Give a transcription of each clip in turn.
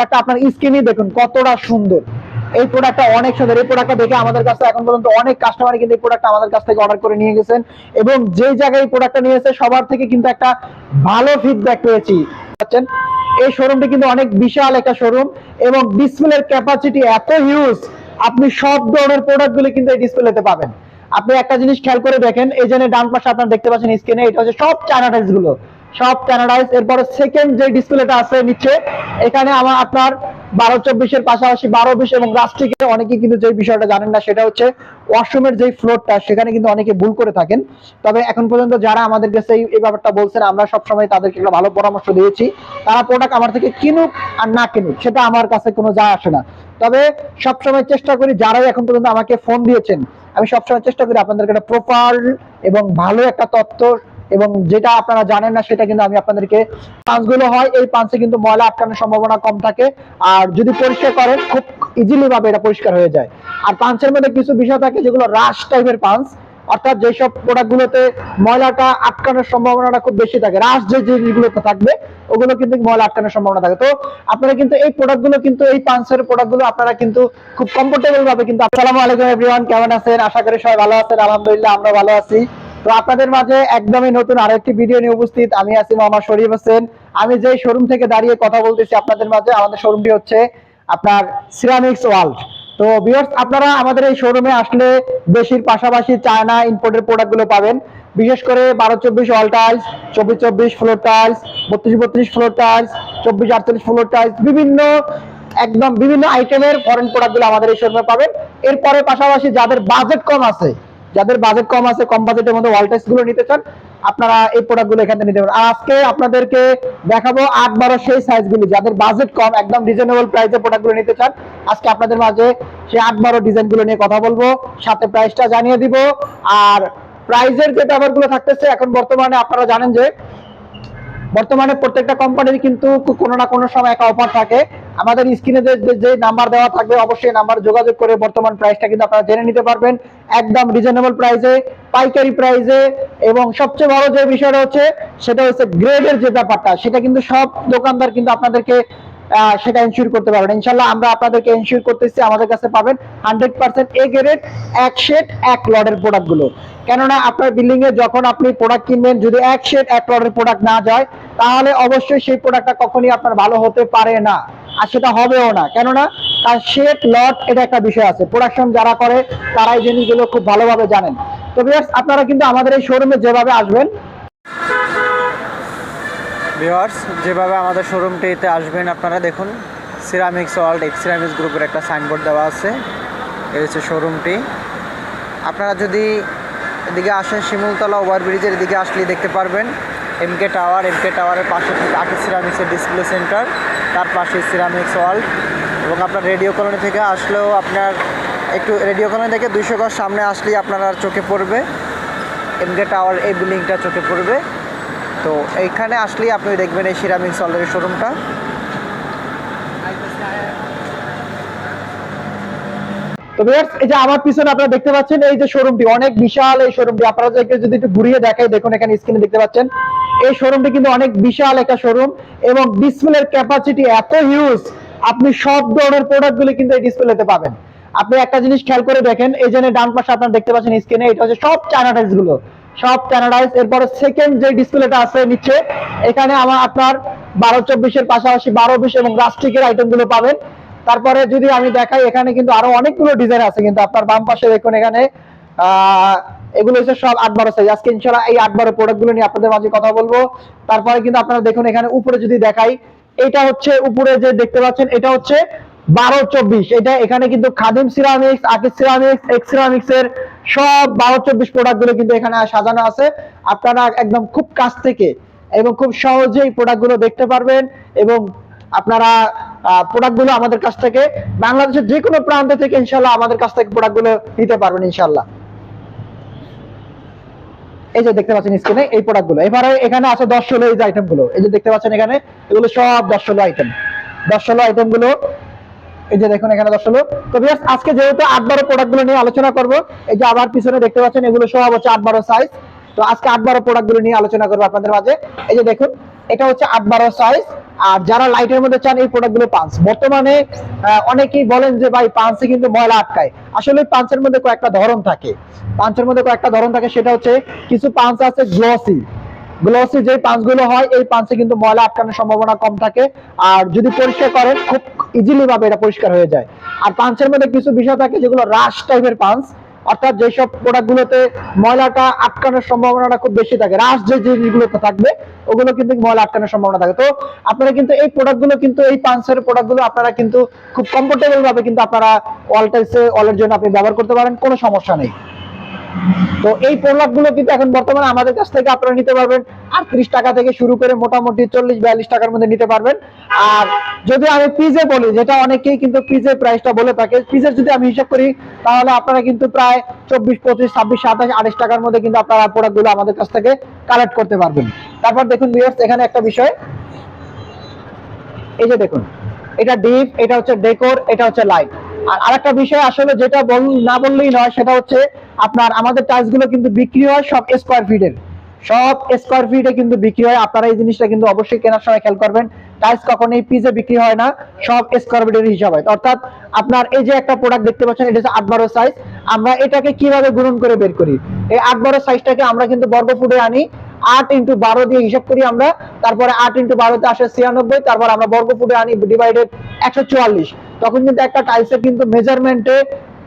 প্রোডাক্টটা আপনার স্কিনই দেখুন, কতটা সুন্দর। এই প্রোডাক্টটা অনেক সুন্দর। এই প্রোডাক্টটা দেখে আমাদের কাছে এখন পর্যন্ত অনেক কাস্টমার কিন্তু এই প্রোডাক্টটা আমাদের কাছ থেকে অর্ডার করে নিয়ে গেছেন। এবং যে জায়গায় এই প্রোডাক্টটা নিয়েছে, সবার থেকে কিন্তু একটা ভালো ফিডব্যাক পেয়েছি। পাচ্ছেন? এই শোরুমটি কিন্তু অনেক বিশাল একটা শোরুম এবং ডিসপ্লের ক্যাপাসিটি এত হিউজ আপনি সব ধরনের প্রোডাক্টগুলো কিন্তু এই ডিসপ্লেতে পাবেন। আপনি একটা জিনিস খেয়াল করে দেখেন, এই যে ডান পাশে আপনারা দেখতে পাচ্ছেন স্ক্রিনে এটা হচ্ছে সব চায়নাটাইজগুলো। সব চায়নাটাইজ এরপরে সেকেন্ড যে ডিসপ্লেটা আছে নিচে, এখানে আমার আপনার বারো চব্বিশের পাশাপাশি বারো বিশ এবং রাষ্ট্রিকে অনেকে কিন্তু যে বিষয়টা জানেন না, সেটা হচ্ছে ওয়াশরুমের যে ফ্লোরটা সেখানে কিন্তু অনেকে ভুল করে থাকেন। তবে এখন পর্যন্ত যারা আমাদের কাছে এই ব্যাপারটা বলছেন, আমরা সবসময় তাদেরকে একটা ভালো পরামর্শ দিয়েছি। তারা প্রোডাক্ট আমার থেকে কিনুক আর না কিনুক, সেটা আমার কাছে কোনো যায় আসে না। তবে সবসময় চেষ্টা করি, যারাই এখন পর্যন্ত আমাকে ফোন দিয়েছেন, আমি সবসময় চেষ্টা করি আপনাদেরকে একটা প্রপার এবং ভালো একটা তথ্য এবং যেটা আপনারা জানেন না, সেটা কিন্তু আমি আপনাদেরকে, পাঁচগুলো হয়, এই পাঁচে কিন্তু ময়লা আটকানোর সম্ভাবনা কম থাকে। আর যদি পরিষ্কার করেন, খুব ইজিলি ভাবে এটা পরিষ্কার হয়ে যায়। আর পাঁচের মধ্যে কিছু বিষয় থাকে, যেগুলো রাশ টাইপের পাঁচ। অর্থাৎ যেসব প্রোডাক্টগুলোতে ময়লাটা আটকানোর সম্ভাবনাটা খুব বেশি থাকে রাশ যে জিনিসগুলোতে থাকবে, ওগুলো কিন্তু ময়লা আটকানোর সম্ভাবনা থাকে। তো আপনারা কিন্তু এই প্রোডাক্টগুলো কিন্তু, এই পাঁচের প্রোডাক্টগুলো আপনারা কিন্তু খুব কমফোর্টেবল ভাবে কিন্তু আসসালামু আলাইকুম এভরিওয়ান কেমন আছেন? আশা করি সবাই ভালো আছেন, আলহামদুলিল্লাহ, আমরা ভালো আছি। তো আপনাদের মাঝে একদমই নতুন আরেকটি ভিডিও নিয়ে উপস্থিত। আমি আছি মোহাম্মদ শরীফ হোসেন। আমি যে শোরুম থেকে দাঁড়িয়ে কথা বলতেছি আপনাদের মাঝে, আমাদের শোরুমটি হচ্ছে আপনার সিরামিক্স ওয়ার্ল্ড তো ভিউয়ার্স আপনারা আমাদের এই শোরুমে আসলে বেশির পাশাপাশি চায়না ইম্পোর্টের প্রোডাক্টগুলো পাবেন। বিশেষ করে বারো চব্বিশ অল টাইলস চব্বিশ চব্বিশ ফ্লোর টাইলস বত্রিশ বত্রিশ ফ্লোর টাইলস চব্বিশ আটচল্লিশ ফ্লোর টাইলস বিভিন্ন একদম বিভিন্ন আইটেমের ফরেন প্রোডাক্টগুলো আমাদের এই শোরুমে পাবেন। এরপরে পাশাপাশি যাদের বাজেট কম আছে যাদের বাজেট কম আছে, কম বাজেটের মধ্যে ওয়াল টাইলসগুলো নিতে চান, আপনারা এই প্রোডাক্টগুলো এখান নিতে পারেন। আর আজকে আপনাদেরকে দেখাবো আট বারো সেই সাইজ গুলি। যাদের বাজেট কম, একদম রিজনেবল প্রাইসে প্রোডাক্টগুলো নিতে চান, আজকে আপনাদের মাঝে সেই আট বারো ডিজাইনগুলো নিয়ে কথা বলব, সাথে প্রাইসটা জানিয়ে দিব। আর প্রাইজের যে ব্যাপারগুলো থাকতেছে, এখন বর্তমানে আপনারা জানেন যে, বর্তমানে প্রত্যেকটা কোম্পানির কিন্তু কোনো না কোনো সময় একটা অফার থাকে। আমাদের স্ক্রিনে যে নাম্বার দেওয়া থাকবে, অবশ্যই নাম্বার যোগাযোগ করে বর্তমান প্রাইসটা কিন্তু আপনারা জেনে নিতে পারবেন। একদম রিজনেবল প্রাইসে পাইকারি প্রাইসে এবং সবচেয়ে বড় যে বিষয়টা হচ্ছে, সেটা হচ্ছে গ্রেডের যে ব্যাপারটা, সেটা কিন্তু সব দোকানদার কিন্তু আপনাদেরকে সেটা এনশিওর করতে পারবেন। ইনশাল্লাহ আমরা আপনাদেরকে এনশিওর করতেছি, আমাদের কাছে পাবেন হান্ড্রেড পার্সেন্ট এ গ্রেড এক শেড এক লটের প্রোডাক্টগুলো কেননা আপনার বিল্ডিং এ যখন আপনি প্রোডাক্ট কিনবেন, যদি এক শেড এক লটের প্রোডাক্ট না যায়, তাহলে অবশ্যই সেই প্রোডাক্টটা কখনই আপনার ভালো হতে পারে না। আর সেটা হবেও না। কেননা তার শেড লট এটা একটা বিষয় আছে। প্রোডাকশন যারা করে, তারা এই জিনিসগুলো খুব ভালোভাবে জানেন। তো আপনারা কিন্তু আমাদের এই শোরুমে যেভাবে আসবেন ভিওয়ার্স যেভাবে আমাদের শোরুমটিতে আসবেন আপনারা দেখুন সিরামিক্স ওয়ার্ল্ড এক্স সিরামিক্স গ্রুপের একটা সাইনবোর্ড দেওয়া আছে। এই হচ্ছে শোরুমটি। আপনারা যদি এদিকে আসেন, শিমুলতলা ওভারব্রিজের এদিকে আসলে দেখতে পারবেন এমকে টাওয়ার এমকে টাওয়ারের পাশে আকি সিরামিক্সের ডিসপ্লে সেন্টার তার পাশে সিরামিক্স ওয়ার্ল্ড এবং আপনার রেডিও কলোনি থেকে আসলেও আপনার একটু রেডিও কলোনি থেকে দুইশো গজ সামনে আসলেই আপনার চোখে পড়বে। এমকে টাওয়ার এই বিল্ডিংটা চোখে পড়বে। তো এইখানে আসলেই আপনি দেখবেন এই সিরামিক্স ওয়ার্ল্ডের শোরুমটা। আমার পিছনে দেখতে পাচ্ছেন, এই কিন্তু অনেক বিশাল একটা শোরুম এবং ক্যাপাসিটি এত হিউজ আপনি সব ধরনের প্রোডাক্ট প্রোডাক্টগুলি কিন্তু এই ডিসপ্লেতে পাবেন। আপনি একটা জিনিস খেয়াল করে দেখেন, এই জন্য ডান পাশে আপনারা দেখতে পাচ্ছেন স্ক্রিনে এটা হচ্ছে সব চায়না চায়নাটাইজগুলো। সব চায়নাটাইজ এরপরে সেকেন্ড যে ডিসপ্লেটা আছে নিচে, এখানে আমার আপনার বারো চব্বিশের পাশাপাশি বারো বিশ এবং রাস্ট্রিকের আইটেমগুলো পাবেন। তারপরে যদি আমি দেখাই, এখানে কিন্তু আরও অনেকগুলো ডিজাইন আছে, কিন্তু আপনার বাম পাশে দেখুন এখানে এগুলো হচ্ছে সব আট বারো সাইজ আজকে ইনশাল্লাহ এই আট বারো প্রোডাক্টগুলো নিয়ে আপনাদের মাঝে কথা বলব। তারপরে কিন্তু আপনারা দেখুন এখানে উপরে যদি দেখাই এটা হচ্ছে উপরে যে দেখতে পাচ্ছেন, এটা হচ্ছে বারো চব্বিশ। এটা এখানে কিন্তু খাদিম সিরামিক্স আকিস সিরামিক্স এক্স সিরামিক্স এর সব বারো চব্বিশ প্রোডাক্টগুলো কিন্তু এখানে সাজানো আছে। আপনারা একদম খুব কাছ থেকে এবং খুব সহজেই প্রোডাক্টগুলো দেখতে পারবেন এবং আপনারা প্রোডাক্টগুলো আমাদের কাছ থেকে, বাংলাদেশের যে কোনো প্রান্ত থেকে ইনশাল্লাহ আমাদের কাছ থেকে প্রোডাক্টগুলো নিতে পারবেন ইনশাল্লাহ এই যে দেখতে পাচ্ছেন স্ক্রিনে এই প্রোডাক্টগুলো এবারে এখানে আছে দশ ষোলো এই যে আইটেমগুলো এই যে দেখতে পাচ্ছেন এখানে, এগুলো সব দশ ষোলো আইটেম দশ ষোলো আইটেমগুলো এই যে দেখুন এখানে দশ ষোলো তো viewers, আজকে যেহেতু আট বারো প্রোডাক্টগুলো নিয়ে আলোচনা করব এই যে আবার পিছনে দেখতে পাচ্ছেন এগুলো সব হচ্ছে আট বারো সাইজ তো আজকে আট বারো প্রোডাক্টগুলো নিয়ে আলোচনা করব আপনাদের মাঝে। এই যে দেখুন এটা হচ্ছে আট বারো সাইজ আর যারা লাইটের মধ্যে চান এই প্রোডাক্টগুলো পাঁচ। বর্তমানে আহ, অনেকেই বলেন যে ভাই পাঁচে কিন্তু ময়লা আটকায়। আসলে পাঁচের মধ্যে কয়েকটা ধরন থাকে। পাঁচের মধ্যে কয়েকটা ধরন থাকে সেটা হচ্ছে কিছু পাঁচ আছে গ্লসি গ্লসি যে পাঁচগুলো হয়, এই পাঁচে কিন্তু ময়লা আটকানোর সম্ভাবনা কম থাকে। আর যদি পরিষ্কার করেন, খুব ইজিলি ভাবে এটা পরিষ্কার হয়ে যায়। আর পাঁচের মধ্যে কিছু বিষয় থাকে, যেগুলো রাশ টাইপের পাঁচ। অর্থাৎ যেসব প্রোডাক্ট গুলোতে ময়লাটা আটকানোর সম্ভাবনাটা খুব বেশি থাকে রাশ যে জিনিসগুলোতে থাকবে, ওগুলো কিন্তু ময়লা আটকানোর সম্ভাবনা থাকে। তো আপনারা কিন্তু এই প্রোডাক্টগুলো কিন্তু, এই পাঁচের প্রোডাক্টগুলো আপনারা কিন্তু খুব কমফোর্টেবল ভাবে কিন্তু আপনারা অল টাইপসে অলের জন্য আপনি ব্যবহার করতে পারেন, কোনো সমস্যা নেই। তো এই প্রোডাক্টগুলো কিন্তু এখন বর্তমানে আমাদের কাছ থেকে আপনারা নিতে পারবেন। আটত্রিশ টাকা থেকে শুরু করে মোটামুটি চল্লিশ, বিয়াল্লিশ টাকার মধ্যে নিতে পারবেন। আর যদি আমি পিজে বলি, যেটা অনেকেই কিন্তু পিজে প্রাইসটা বলে থাকে পিজের যদি আমি হিসাব করি, তাহলে আপনারা কিন্তু প্রায় চব্বিশ, পঁচিশ, ছাব্বিশ, সাতাশ আঠাশ টাকার মধ্যে কিন্তু আপনারা প্রোডাক্টগুলো আমাদের কাছ থেকে কালেক্ট করতে পারবেন। তারপর দেখুন ভিউয়ার্স এখানে একটা বিষয়। এই যে দেখুন, এটা ডিপ এটা হচ্ছে ডেকোর এটা হচ্ছে লাইট আর আরেকটা বিষয় আসলে যেটা বল, না বললেই নয়, সেটা হচ্ছে আপনার আমাদের টাইলসগুলো কিন্তু বিক্রি হয় সব স্কোয়ার ফিটের সব স্কোয়ার ফিটে কিন্তু বিক্রি হয়। আপনারা এই জিনিসটা কিন্তু অবশ্যই কেনার সময় খেয়াল করবেন। টাইলস কখনোই পিসে বিক্রি হয় না, সব স্কোয়ার ফিটের হিসাব। হয় অর্থাৎ আপনার এই যে একটা প্রোডাক্ট দেখতে পাচ্ছেন, এটা হচ্ছে আট বারো সাইজ আমরা এটাকে কীভাবে গুণন করে বের করি? এই আট বারো সাইজটাকে আমরা কিন্তু বর্গ ফুটে আনি। আট ইন্টু বারো দিয়ে হিসাব করি আমরা। তারপরে আট ইন্টু বারোতে আসে ছিয়ানব্বই, তারপর আমরা বর্গ ফুটে আনি ডিভাইডেড একশো চুয়াল্লিশ। তখন কিন্তু একটা টাইলসের কিন্তু মেজারমেন্টে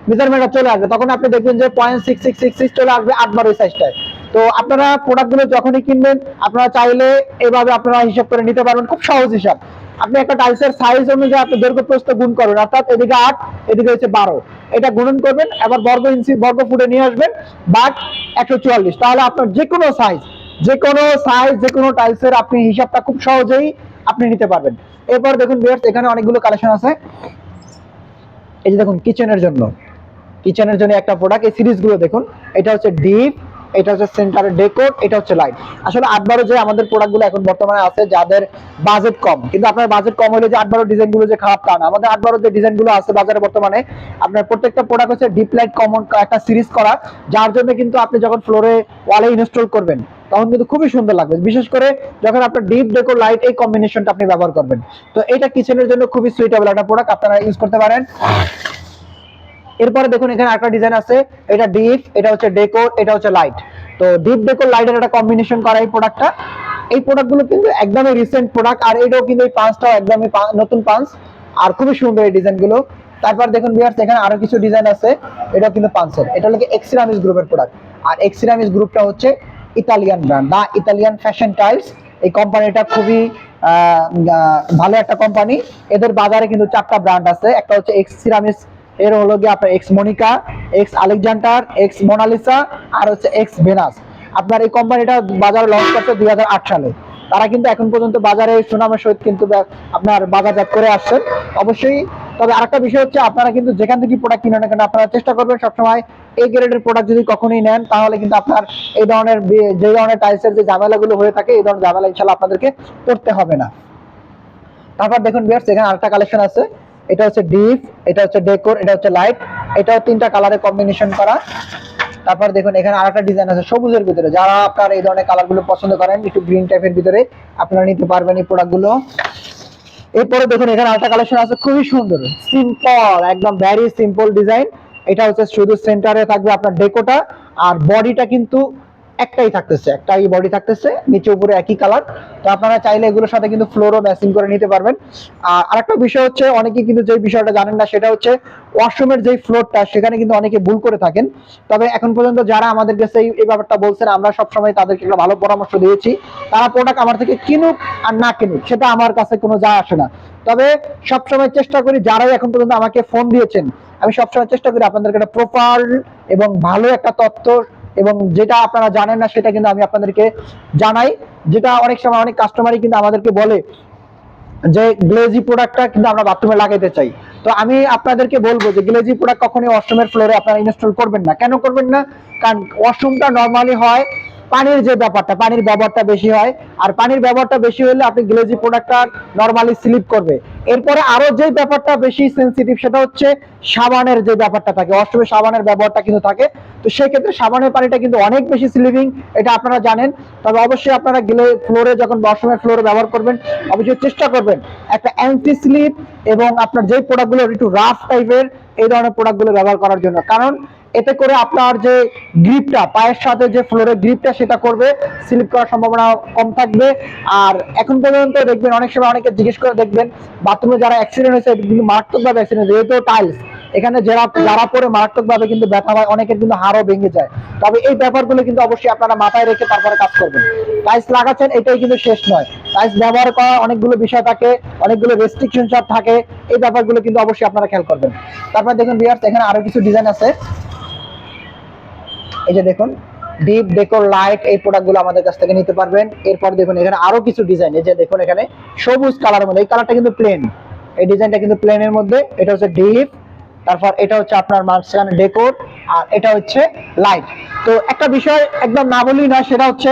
মেজারমেন্টটা চলে আসবে। তখন আপনি দেখবেন যে point six six six six চলে আসবে আট বারো সাইজটায় তো আপনারা প্রোডাক্টগুলো যখনই কিনবেন, আপনারা চাইলে এভাবে আপনারা হিসাব করে নিতে পারবেন, খুব সহজ হিসাব। আপনি একটা টাইলসের সাইজ অনুযায়ী আপনি দৈর্ঘ্য প্রস্থ গুণ করবেন অর্থাৎ এদিকে আট, এদিকে হচ্ছে বারো। এটা গুণন করবেন, এবার বর্গ ইঞ্চি বর্গ ফুটে নিয়ে আসবেন, বাট একশো চুয়াল্লিশ। তাহলে আপনার যে কোনো সাইজ যে কোনো সাইজ যে কোনো টাইলসের আপনি হিসাবটা খুব সহজেই আপনি নিতে পারবেন। এরপর দেখুন ভিউয়ার্স এখানে অনেকগুলো কালেকশন আছে। এই যে দেখুন কিচেনের জন্য। কিচেনের জন্য একটা প্রোডাক্ট এই সিরিজগুলো দেখুন। এটা হচ্ছে ডিপ এটা হচ্ছে সেন্টারে ডেকোর এটা হচ্ছে লাইট আসলে আটবারও যে আমাদের প্রোডাক্টগুলো এখন বর্তমানে আছে, যাদের বাজেট কম, কিন্তু আপনার বাজেট কম হলে যে আটবারও ডিজাইনগুলো যে খারাপ তা না। আমাদের আটবারও যে ডিজাইনগুলো আছে বাজারে বর্তমানে, আপনার প্রত্যেকটা প্রোডাক্ট হচ্ছে ডিপ লাইট কমন একটা সিরিজ করা, যার জন্য কিন্তু আপনি যখন ফ্লোরে ওয়ালে ইনস্টল করবেন, তখন কিন্তু খুবই সুন্দর লাগবে। বিশেষ করে যখন আপনার ডিপ ডেকোর লাইট এই কম্বিনেশনটা আপনি ব্যবহার করবেন। তো এটা কিচেনের জন্য খুবই সুইটেবল একটা প্রোডাক্ট আপনারা ইউজ করতে পারেন। এরপরে দেখুন এখানে একটা ডিজাইন আছে। এটা ডিপ এটা হচ্ছে ডেকোর এটা হচ্ছে লাইট তো ডিপ ডেকোর লাইটের একটা কম্বিনেশন করা এই প্রোডাক্টটা এই প্রোডাক্টগুলো কিন্তু একদমই রিসেন্ট প্রোডাক্ট আর এটাও কিন্তু এই পাঁচটাও একদমই নতুন পাঁচ আর খুবই সুন্দর এই ডিজাইনগুলো তারপর দেখুন বিয়ার্স এখানে আরও কিছু ডিজাইন আছে। এটাও কিন্তু পাঁচের এটা হলো এক্সিরামিস গ্রুপের প্রোডাক্ট আর এক্সিরামিস গ্রুপটা হচ্ছে Italian brand the Italian fashion tiles এই কোম্পানিটা খুবই ভালো একটা কোম্পানি এদের বাজারে কিন্তু চারটা ব্র্যান্ড আছে। একটা হচ্ছে এক্স সিরামিস এর হলো গিয়ে আপনার X Monica X Alexander X Monalisa আর হচ্ছে এক্স ভেনাস আপনার এই কোম্পানিটা বাজারে লঞ্চ করছে দুই সালে। তারা কিন্তু এখন পর্যন্ত বাজারে সুনামের সহিত কিন্তু আপনার বাজারজাত করে আসছেন অবশ্যই, তবে আরেকটা বিষয় হচ্ছে, আপনারা কিন্তু যেখান থেকে প্রোডাক্ট কিনেন না কেন, আপনারা চেষ্টা করবেন সবসময় এই গ্রেডের প্রোডাক্ট যদি কখনোই নেন, তাহলে কিন্তু আপনার এই ধরনের যে ধরনের টাইলসের যে ঝামেলাগুলো হয়ে থাকে, এই ধরনের ঝামেলা ইনশাল্লাহ আপনাদেরকে করতে হবে না। তারপর দেখুন বিয়ার্স এখানে আরেকটা কালেকশন আছে। এটা হচ্ছে ডিপ, এটা হচ্ছে ডেকোর, এটা হচ্ছে লাইট, এটাও তিনটা কালারে কম্বিনেশন করা। তারপর দেখুন, এখানে আরেকটা ডিজাইন আছে সবুজের ভিতরে। যারা আপনার এই ধরনের কালারগুলো পছন্দ করেন, একটু গ্রিন টাইপের ভিতরে আপনারা নিতে পারবেন এই প্রোডাক্টগুলো। এরপরে দেখুন, এখানে আরেকটা কালেকশন আছে, খুবই সুন্দর সিম্পল একদম ভ্যারি সিম্পল ডিজাইন এটা হচ্ছে শুধু সেন্টারে থাকবে আপনার ডেকোটা, আর বডিটা কিন্তু একটাই থাকতেছে, একটাই বডি থাকতেছে, নিচে উপরে একই কালার তো আপনারা চাইলে এগুলোর সাথে কিন্তু ফ্লোরও ম্যাচিং করে নিতে পারবেন। আর আরেকটা বিষয় হচ্ছে, অনেকে কিন্তু যে বিষয়টা জানেন না, সেটা হচ্ছে ওয়াশরুমের যে ফ্লোরটা সেখানে কিন্তু অনেকে ভুল করে থাকেন। তবে এখন পর্যন্ত যারা আমাদের কাছে এই ব্যাপারটা বলছেন, আমরা সবসময় তাদেরকে একটা ভালো পরামর্শ দিয়েছি। তারা প্রোডাক্ট আমার থেকে কিনুক আর না কিনুক, সেটা আমার কাছে কোনো যায় আসে না। তবে সবসময় চেষ্টা করি, যারাই এখন পর্যন্ত আমাকে ফোন দিয়েছেন, আমি সবসময় চেষ্টা করি আপনাদেরকে একটা প্রপার এবং ভালো একটা তথ্য এবং যেটা আপনারা জানেন না, সেটা কিন্তু আমি আপনাদেরকে জানাই। যেটা অনেক সময় অনেক কাস্টমারই কিন্তু আমাদেরকে বলে যে গ্লেজি প্রোডাক্টটা কিন্তু আমরা বাথরুমে লাগাইতে চাই। তো আমি আপনাদেরকে বলব যে গ্লেজি প্রোডাক্ট কখনোই ওয়াশরুমের ফ্লোরে আপনারা ইনস্টল করবেন না। কেন করবেন না? কারণ ওয়াশরুমটা নর্মালি হয় পানির যে ব্যাপারটা, পানির ব্যবহারটা বেশি হয়। আর পানির ব্যবহারটা বেশি হলে আপনি গ্লেজি প্রোডাক্টটা নর্মালি স্লিপ করবে। এরপরে আরও যে ব্যাপারটা বেশি সেন্সিটিভ সেটা হচ্ছে সাবানের যে ব্যাপারটা থাকে। অষ্টমে সাবানের ব্যবহারটা কিন্তু থাকে। তো সেই ক্ষেত্রে সাবানের পানিটা কিন্তু অনেক বেশি স্লিপিং এটা আপনারা জানেন। তবে অবশ্যই আপনারা গেলে ফ্লোরে যখন ওয়াশরুমের ফ্লোরে ব্যবহার করবেন, অবশ্যই চেষ্টা করবেন একটা অ্যান্টি স্লিপ এবং আপনার যে প্রোডাক্টগুলো একটু রাফ টাইপের এই ধরনের প্রোডাক্টগুলো ব্যবহার করার জন্য। কারণ এতে করে আপনার যে গ্রিপটা পায়ের সাথে যে ফ্লোরের গ্রিপটা সেটা করবে স্লিপ করার সম্ভাবনা কম থাকবে। আর এখন পর্যন্ত দেখবেন অনেক সময় অনেকে জিজ্ঞেস করে দেখবেন বাথরুমে যারা অ্যাক্সিডেন্ট হয়েছে কিন্তু মারাত্মকভাবে অ্যাক্সিডেন্ট যেহেতু টাইলস এখানে যারা যারা পরে মারাত্মকভাবে কিন্তু ব্যথা হয়, অনেকের কিন্তু হাড়ও ভেঙে যায়। তবে এই ব্যাপারগুলো কিন্তু অবশ্যই আপনারা মাথায় রেখে তারপরে কাজ করবেন। টাইলস লাগাচ্ছেন, এটাই কিন্তু শেষ নয়। টাইলস ব্যবহার করা অনেকগুলো বিষয় থাকে, অনেকগুলো রেস্ট্রিকশন সব থাকে, এই ব্যাপারগুলো কিন্তু অবশ্যই আপনারা খেয়াল করবেন। তারপর দেখুন বিয়ার্স এখানে আরও কিছু ডিজাইন আছে। এই যে দেখুন ডিপ ডেকোর লাইট এই প্রোডাক্টগুলো আমাদের কাছ থেকে নিতে পারবেন। এরপর দেখুন, এখানে আরও কিছু ডিজাইন এই যে দেখুন, এখানে সবুজ কালার মধ্যে, এই কালারটা কিন্তু প্লেন এই ডিজাইনটা কিন্তু প্লেনের মধ্যে। এটা হচ্ছে ডিপ তারপর এটা হচ্ছে আপনার মাঝখানে ডেকোর আর এটা হচ্ছে লাইট তো একটা বিষয় একদম না বলি না সেটা হচ্ছে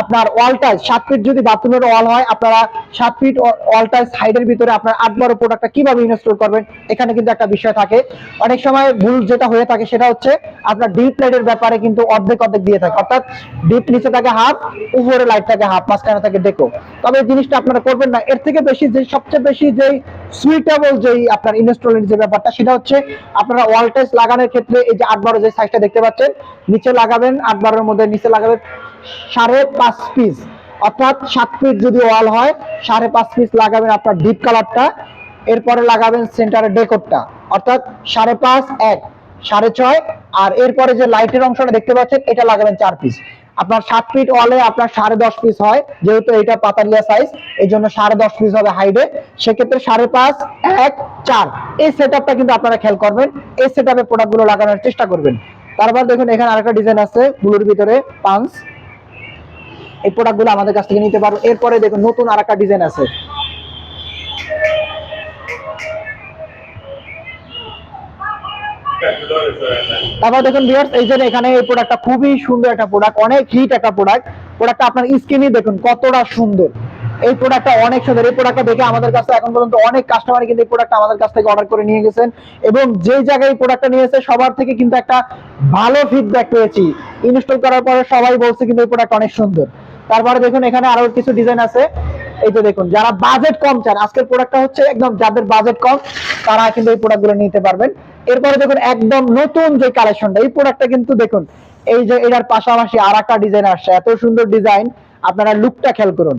আপনার ওয়াল সাত ফিট যদি বাথরুমের ওয়াল হয়, আপনারা সাত ফিট ওয়াল টাইলস সাইডের ভিতরে আপনার আট বারো প্রোডাক্টটা কীভাবে ইনস্টল করবেন, এখানে কিন্তু একটা বিষয় থাকে। অনেক সময় ভুল যেটা হয়ে থাকে সেটা হচ্ছে আপনার ডিপ লাইটের ব্যাপারে কিন্তু অর্ধেক অর্ধেক দিয়ে থাকে। অর্থাৎ ডিপ নিচে থাকে হাফ উপরে লাইট থাকে হাফ মাঝখানে থাকে ডেকো তবে এই জিনিসটা আপনারা করবেন না। এর থেকে বেশি যে সবচেয়ে বেশি যেই সুইটেবল যেই আপনার ইনস্টলের যে ব্যাপারটা, সেটা হচ্ছে আপনারা ওয়াল টাইলস লাগানোর ক্ষেত্রে এই যে আট বারো যে সাইজটা দেখতে পাচ্ছেন, নিচে লাগাবেন, আট বারোর মধ্যে নিচে লাগাবেন। সাড়ে পাঁচ পিস অর্থাৎ সাত ফিট যদি ওয়াল হয়, সাড়ে পাঁচ পিস লাগাবেন আপনার ডিপ কালারটা এরপরে লাগাবেন সেন্টারে ডেকোরটা অর্থাৎ সাড়ে পাঁচ, এক, সাড়ে ছয়, আর এরপরে যে লাইটের অংশটা দেখতে পাচ্ছেন, এটা লাগাবেন চার পিস আপনার সাত ফিট ওয়ালে আপনার সাড়ে দশ পিস হয়, যেহেতু এটা পাতালিয়া সাইজ এই জন্য সাড়ে দশ পিস হবে হাইডে সেক্ষেত্রে সাড়ে পাঁচ, এক, চার। এই সেট কিন্তু আপনারা খেয়াল করবেন। এই সেট আপে প্রোডাক্টগুলো লাগানোর চেষ্টা করবেন। তারপর দেখুন, এখানে আরেকটা ডিজাইন আছে ব্লুর ভিতরে পাঁচ এই প্রোডাক্টগুলো আমাদের কাছ থেকে নিতে পারো। এরপরে দেখুন, নতুন আরেকটা ডিজাইন আছে। তারপর দেখুন ভিউয়ার্স এই যে এখানে এই প্রোডাক্টটা খুবই সুন্দর একটা প্রোডাক্ট অনেক হিট একটা প্রোডাক্ট প্রোডাক্টটা আপনার স্কিনই দেখুন কতটা সুন্দর। এই প্রোডাক্টটা অনেক সুন্দর। এই প্রোডাক্টটা দেখে আমাদের কাছে এখন পর্যন্ত অনেক কাস্টমার কিন্তু এই প্রোডাক্টটা আমাদের কাছ থেকে অর্ডার করে নিয়ে গেছেন। এবং যে জায়গায় এই প্রোডাক্টটা নিয়েছে সবার থেকে কিন্তু একটা ভালো ফিডব্যাক পেয়েছি। ইনস্টল করার পরে সবাই বলছে কিন্তু এই প্রোডাক্ট অনেক সুন্দর। তারপরে দেখুন, এখানে আরও কিছু ডিজাইন আছে। এই যে দেখুন, যারা বাজেট কম চান, আজকের প্রোডাক্টটা হচ্ছে একদম যাদের বাজেট কম, তারা কিন্তু এই প্রোডাক্টগুলো নিতে পারবেন। এরপরে দেখুন, একদম নতুন যে কালেকশনটা এই প্রোডাক্টটা কিন্তু দেখুন, এই যে এটার পাশাপাশি আর একটা ডিজাইন আসছে। এত সুন্দর ডিজাইন আপনারা লুকটা খেয়াল করুন।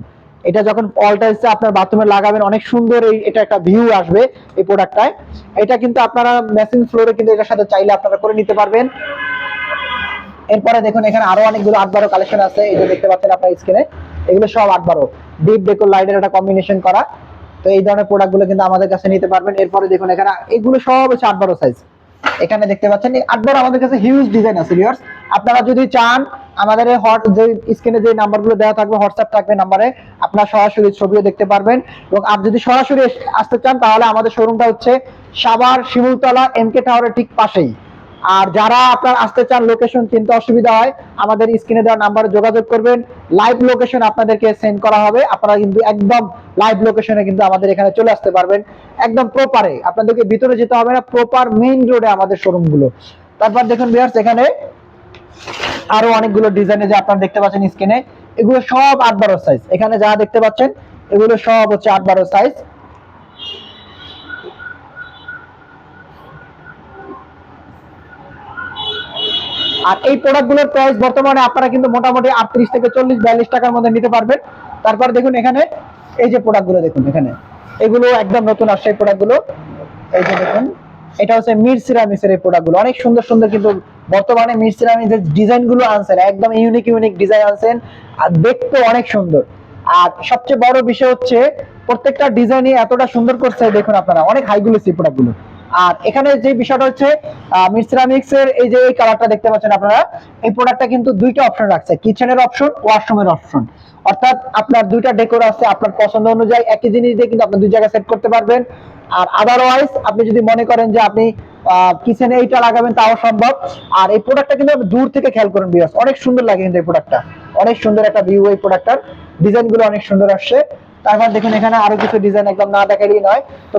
এটা যখন অল্টাইসে আপনার বাথরুমে লাগাবেন, অনেক সুন্দর এই, এটা একটা ভিউ আসবে এই প্রোডাক্টটায় এটা কিন্তু আপনারা মেশিন ফ্লোরে কিন্তু এটার সাথে চাইলে আপনারা করে নিতে পারবেন। এরপরে দেখুন, এখানে আরও অনেকগুলো আট বারো কালেকশন আছে। এই যে দেখতে পাচ্ছেন আপনার স্ক্রিনে এগুলো সব আট বারো ডিপ ডেকোর লাইটের একটা কম্বিনেশন করা। তো এই ধরনের প্রোডাক্টগুলো কিন্তু আমাদের কাছে নিতে পারবেন। এরপরে দেখুন, এখানে এগুলো সব হচ্ছে আট বারো সাইজ এখানে দেখতে পাচ্ছেন আট বারো আমাদের কাছে হিউজ ডিজাইন আছে ভিউয়ার্স আপনারা যদি চান, আমাদের হট যে স্ক্রিনে যে নাম্বারগুলো দেওয়া থাকবে হোয়াটসঅ্যাপ থাকবে নাম্বারে, আপনারা সরাসরি ছবিও দেখতে পারবেন। এবং আপনি যদি সরাসরি আসতে চান, তাহলে আমাদের শোরুমটা হচ্ছে সাভার শিমুলতলা এমকে টাওয়ারের ঠিক পাশেই। আর যারা আপনার আসতে চান লোকেশন চিনতে অসুবিধা হয়, আমাদের স্ক্রিনে দেওয়া নাম্বারে যোগাযোগ করবেন। লাইভ লোকেশন আপনাদেরকে সেন্ড করা হবে। আপনারা কিন্তু একদম লাইভ লোকেশনে কিন্তু আমাদের এখানে চলে আসতে পারবেন। একদম প্রপারে আপনাদেরকে ভিতরে যেতে হবে না প্রপার মেইন রোডে আমাদের শোরুমগুলো। তারপর দেখুন বিয়ার্স এখানে আরও অনেকগুলো ডিজাইনে যে আপনারা দেখতে পাচ্ছেন স্ক্রিনে এগুলো সব আট বারো সাইজ এখানে যা দেখতে পাচ্ছেন, এগুলো সব হচ্ছে আট বারো সাইজ আর এই প্রোডাক্টগুলোর প্রাইস বর্তমানে আপনারা কিন্তু মোটামুটি আটত্রিশ থেকে চল্লিশ, বিয়াল্লিশ টাকার মধ্যে নিতে পারবেন। তারপর দেখুন এখানে, এই যে প্রোডাক্টগুলো দেখুন এখানে। এগুলো একদম নতুন আসছে প্রোডাক্টগুলো এই যে দেখুন। এটা হচ্ছে মির সিরামিক্সের এই প্রোডাক্টগুলো অনেক সুন্দর সুন্দর কিন্তু বর্তমানে মির সিরামিক্সের ডিজাইনগুলো আনছেন, একদম ইউনিক ইউনিক ডিজাইন আনছেন, আর দেখতে অনেক সুন্দর। আর সবচেয়ে বড় বিষয় হচ্ছে, প্রত্যেকটা ডিজাইনই এতটা সুন্দর করছে, দেখুন আপনারা, অনেক হাই গুলো প্রোডাক্টগুলো আর এখানে যে বিষয়টা হচ্ছে মিসরামিক্স এর এই যে এই কালারটা দেখতে পাচ্ছেন আপনারা, এই প্রোডাক্টটা কিন্তু দুইটা অপশন রাখছে কিচেনের অপশন ওয়াশরুমের অপশন অর্থাৎ আপনার দুইটা ডেকোর আছে, আপনার পছন্দ অনুযায়ী একই জিনিস দিয়ে কিন্তু আপনি দুই জায়গায় সেট করতে পারবেন। আর আদারওয়াইজ আপনি যদি মনে করেন যে আপনি কিচেনে এইটা লাগাবেন, তাও সম্ভব। আর এই প্রোডাক্টটা কিন্তু দূর থেকে খেয়াল করুন বিয়াস অনেক সুন্দর লাগে কিন্তু এই প্রোডাক্টটা অনেক সুন্দর একটা ভিউ এই প্রোডাক্টটার ডিজাইনগুলো অনেক সুন্দর আসছে। তারপর দেখুন এখানে আরও কিছু ডিজাইন একদম না দেখালেই নয়। তো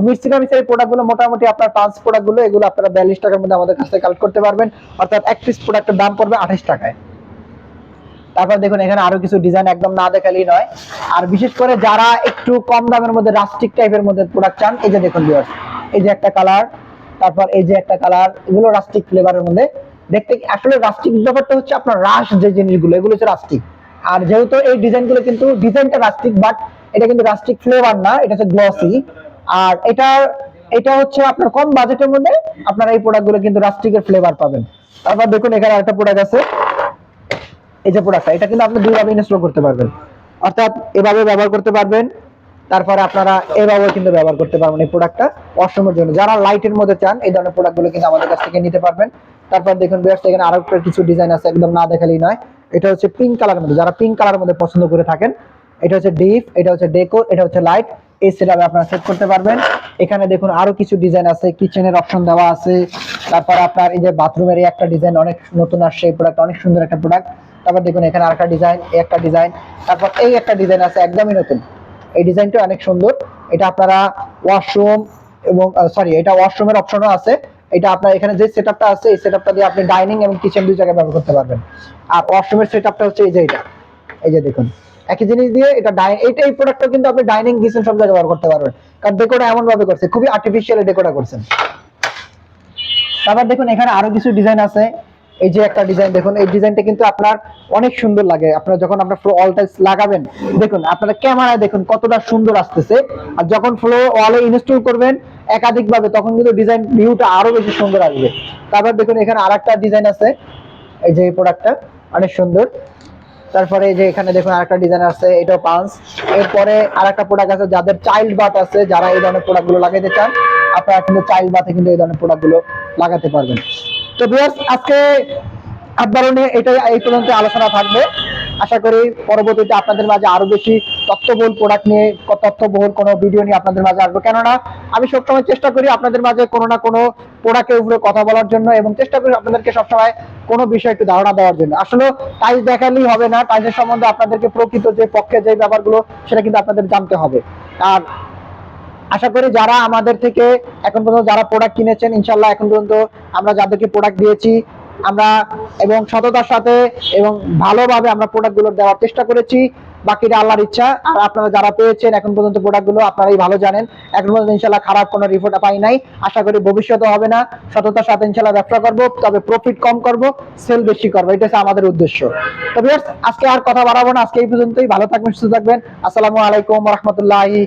এই প্রোডাক্টগুলো মোটামুটি আপনার পাঁচ প্রোডাক্টগুলো, এগুলো আপনারা বিয়াল্লিশ টাকার মধ্যে আমাদের কাছ থেকে কালেক্ট করতে পারবেন। অর্থাৎ এক পিস প্রোডাক্টের দাম পড়বে আঠাশ টাকায়। তারপর দেখুন এখানে আরও কিছু ডিজাইন একদম না দেখালেই নয়। আর বিশেষ করে যারা একটু কম দামের মধ্যে রাস্টিক টাইপের মধ্যে প্রোডাক্ট চান, এই যে দেখুন ভিউয়ার্স এই যে একটা কালার তারপর এই যে একটা কালার এগুলো রাস্টিক ফ্লেভারের মধ্যে। দেখতে আসলে রাস্টিক ব্যাপারটা হচ্ছে আপনার রাস যে জিনিসগুলো, এগুলো হচ্ছে রাস্টিক আর যেহেতু এই ডিজাইনগুলো কিন্তু ডিজাইনটা রাস্টিক বাট এটা কিন্তু রাস্টিক ফ্লেভার না, এটা হচ্ছে গ্লসি আর এটা এটা হচ্ছে আপনার কম বাজেটের মধ্যে আপনারা এই প্রোডাক্টগুলো কিন্তু রাস্টিকের ফ্লেভার পাবেন। তারপর দেখুন, এখানে আরেকটা প্রোডাক্ট আছে। এই যে প্রোডাক্টটা এটা কিন্তু আপনি দুইভাবে ইনস্টল করতে পারবেন। অর্থাৎ এভাবে ব্যবহার করতে পারবেন, তারপরে আপনারা এভাবে কিন্তু ব্যবহার করতে পারবেন এই প্রোডাক্টটা ওয়াশরুমের জন্য। যারা লাইটের মধ্যে চান, এই ধরনের প্রোডাক্টগুলো কিন্তু আমাদের কাছ থেকে নিতে পারবেন। তারপর দেখুন বেশ এখানে আরও কিছু ডিজাইন আছে, একদম না দেখালেই নয়। এটা হচ্ছে পিঙ্ক কালার মধ্যে, যারা পিঙ্ক কালার মধ্যে পছন্দ করে থাকেন এটা হচ্ছে ডিপ, এটা হচ্ছে ডেকো এটা হচ্ছে লাইট, এই সেটআপে আপনারা সেট করতে পারবেন। এখানে দেখুন আরও কিছু ডিজাইন আছে কিচেনের অপশন দেওয়া আছে, তারপর আপনার এই যে বাথরুমের একটা ডিজাইন অনেক নতুন আসছে, এই প্রোডাক্ট অনেক সুন্দর একটা প্রোডাক্ট তারপর দেখুন এখানে আরেকটা ডিজাইন এই একটা ডিজাইন তারপর এই একটা ডিজাইন আছে একদমই নতুন। এই ডিজাইনটা অনেক সুন্দর। এটা আপনারা ওয়াশরুম এবং সরি এটা ওয়াশরুমের অপশনও আছে। এটা আপনার এখানে যে সেটআপটা আছে, এই সেটআপটা দিয়ে আপনি ডাইনিং এবং কিচেন দুই জায়গায় ব্যবহার করতে পারবেন। আর ওয়াশরুমের সেটআপটা হচ্ছে এই যে এটা। এই যে দেখুন। একই জিনিস দিয়ে এটা এইটা এই প্রোডাক্টটা কিন্তু আপনি ডাইনিং কিচেন সব জায়গায় ব্যবহার করতে পারবেন। কারণ ডেকোটা এমন ভাবে করছে, খুবই আর্টিফিশিয়াল ডেকোটা করছেন। তারপর দেখুন, এখানে আরও কিছু ডিজাইন আছে। এই যে একটা ডিজাইন দেখুন, এই ডিজাইনটা কিন্তু আপনার অনেক সুন্দর লাগে। আপনার যখন আপনার ফ্লো অল টাইলস লাগাবেন, দেখুন, আপনারা ক্যামেরায় দেখুন কতটা সুন্দর আসতেছে। আর যখন ফ্লো ওয়ালে ইনস্টল করবেন একাধিক ভাবে তখন কিন্তু ডিজাইন ভিউটা আরও বেশি সুন্দর আসবে। তারপর দেখুন, এখানে আরেকটা ডিজাইন আছে। এই যে এই প্রোডাক্টটা অনেক সুন্দর। তারপরে এই যে এখানে দেখুন আরেকটা ডিজাইন আছে এটাও পাঞ্চ এরপরে আরেকটা প্রোডাক্ট আছে যাদের চাইল্ড বাথ আছে, যারা এই ধরনের প্রোডাক্টগুলো লাগাইতে চান, আপনারা কিন্তু চাইল্ড বাথে কিন্তু এই ধরনের প্রোডাক্টগুলো লাগাতে পারবেন। তো বিয়ার্স আজকে আপনার এটাই এই পর্যন্ত আলোচনা থাকবে। আশা করি পরবর্তীতে আপনাদের মাঝে আরও বেশি তথ্যবহুল প্রোডাক্ট নিয়ে তথ্যবহুল কোনো ভিডিও নিয়ে আপনাদের মাঝে আসব। কেননা, আমি সবসময় চেষ্টা করি আপনাদের মাঝে কোনো না কোনো প্রোডাক্টের উপরে কথা বলার জন্য এবং চেষ্টা করি আপনাদেরকে সবসময় কোনো বিষয়ে একটু ধারণা দেওয়ার জন্য। আসলে টাইলস দেখালেই হবে না টাইলসের সম্বন্ধে আপনাদেরকে প্রকৃত যে পক্ষে যে ব্যাপারগুলো, সেটা কিন্তু আপনাদের জানতে হবে। আর আশা করি যারা আমাদের থেকে এখন পর্যন্ত যারা প্রোডাক্ট কিনেছেন ইনশাল্লাহ এখন পর্যন্ত আমরা যাদেরকে প্রোডাক্ট দিয়েছি আমরা এবং সততার সাথে এবং ভালোভাবে আমরা প্রোডাক্টগুলো দেওয়ার চেষ্টা করেছি। বাকিটা আল্লাহর ইচ্ছা। আর আপনারা যারা পেয়েছেন এখন পর্যন্ত প্রোডাক্টগুলো আপনারাই ভালো জানেন। এখন পর্যন্ত ইনশাল্লাহ খারাপ কোনো রিপোর্ট পাই নাই। আশা করি ভবিষ্যতে হবে না। সততার সাথে ইনশাল্লাহ ব্যবসা করব তবে প্রফিট কম করব সেল বেশি করব। এটা হচ্ছে আমাদের উদ্দেশ্য। তো viewers, আজকে আর কথা বাড়াবো না। আজকে এই পর্যন্তই। ভালো থাকবেন সুস্থ থাকবেন। আসসালামু আলাইকুম রহমতুল্লাহি